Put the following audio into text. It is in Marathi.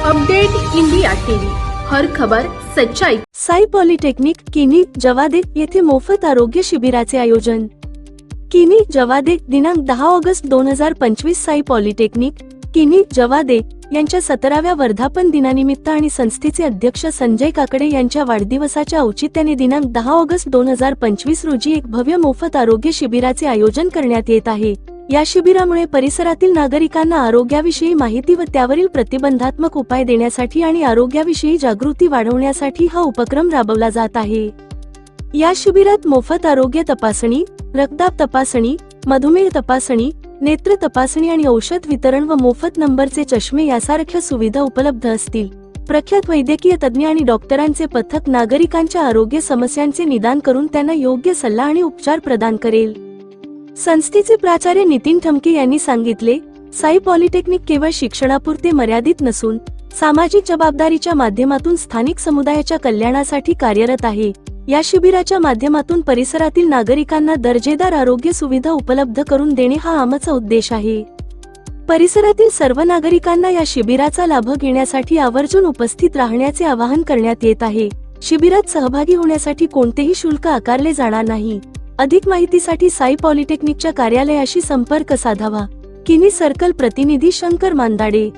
Update India TV. हर खबर सच्चाई. साई पॉलिटेक्निक किनी जवादे येथे मोफत आरोग्य शिबिराचे आयोजन. किनी जवादे दिनांक दहा ऑगस्ट दोन हजार पंचवीस साई पॉलिटेक्निक किनी जवादे यांच्या सतराव्या वर्धापन दिनानिमित्त आणि संस्थेचे अध्यक्ष संजय काकडे यांच्या वाढदिवसाच्या औचित्याने दिनांक दहा ऑगस्ट दोन हजार पंचवीस रोजी एक भव्य मोफत आरोग्य शिबिराचे आयोजन करण्यात येत आहे. या शिबिरामुळे परिसरातील नागरिकांना आरोग्याविषयी माहिती व त्यावरील प्रतिबंधात्मक उपाय देण्यासाठी आणि आरोग्याविषयी जागृती वाढवण्यासाठी हा उपक्रम राबवला जात आहे. या शिबिरात मोफत आरोग्य तपासणी रक्तदाब तपासणी मधुमेह तपासणी नेत्र तपासणी आणि औषध वितरण व मोफत नंबरचे चष्मे यासारख्या सुविधा उपलब्ध असतील. प्रख्यात वैद्यकीय तज्ज्ञ आणि डॉक्टरांचे पथक नागरिकांच्या आरोग्य समस्यांचे निदान करून त्यांना योग्य सल्ला आणि उपचार प्रदान करेल. संस्थेचे प्राचार्य नितीन ठमके यांनी सांगितले साई पॉलिटेक्निक केवळ शिक्षणापुरते मर्यादित नसून सामाजिक जबाबदारीच्या माध्यमातून स्थानिक समुदायाच्या कल्याणासाठी कार्यरत आहे. या शिबिराच्या माध्यमातून परिसरातील नागरिकांना दर्जेदार आरोग्य सुविधा उपलब्ध करून देणे हा आमचा उद्देश आहे. परिसरातील सर्व नागरिकांना या शिबिराचा लाभ घेण्यासाठी आवर्जून उपस्थित राहण्याचे आवाहन करण्यात येत आहे. शिबिरात सहभागी होण्यासाठी कोणतेही शुल्क आकारले जाणार नाही. अधिक माहितीसाठी साई पॉलिटेक्निकच्या कार्यालयाशी संपर्क साधावा. किनी सर्कल प्रतिनिधी शंकर मांदाडे.